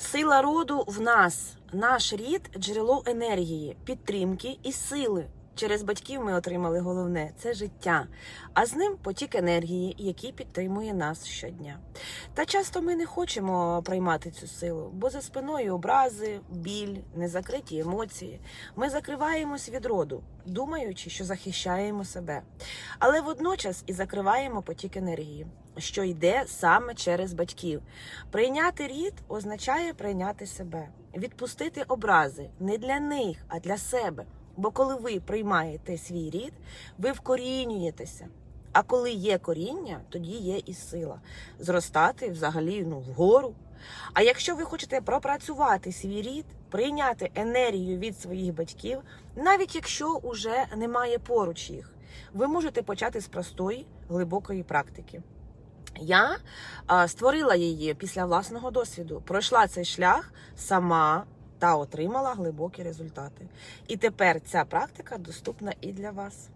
Сила роду в нас, наш рід джерело енергії, підтримки і сили. Через батьків ми отримали головне це життя, а з ним потік енергії, який підтримує нас щодня. Та часто ми не хочемо приймати цю силу, бо за спиною образи, біль, незакриті емоції. Ми закриваємось від роду, думаючи, що захищаємо себе, але водночас і закриваємо потік енергії, що йде саме через батьків. Прийняти рід означає прийняти себе, відпустити образи не для них, а для себе. Бо коли ви приймаєте свій рід, ви вкорінюєтеся. А коли є коріння, тоді є і сила зростати взагалі ну, вгору. А якщо ви хочете пропрацювати свій рід, прийняти енергію від своїх батьків, навіть якщо уже немає поруч їх, ви можете почати з простої глибокої практики. Я а, створила її після власного досвіду, пройшла цей шлях сама та отримала глибокі результати. І тепер ця практика доступна і для вас.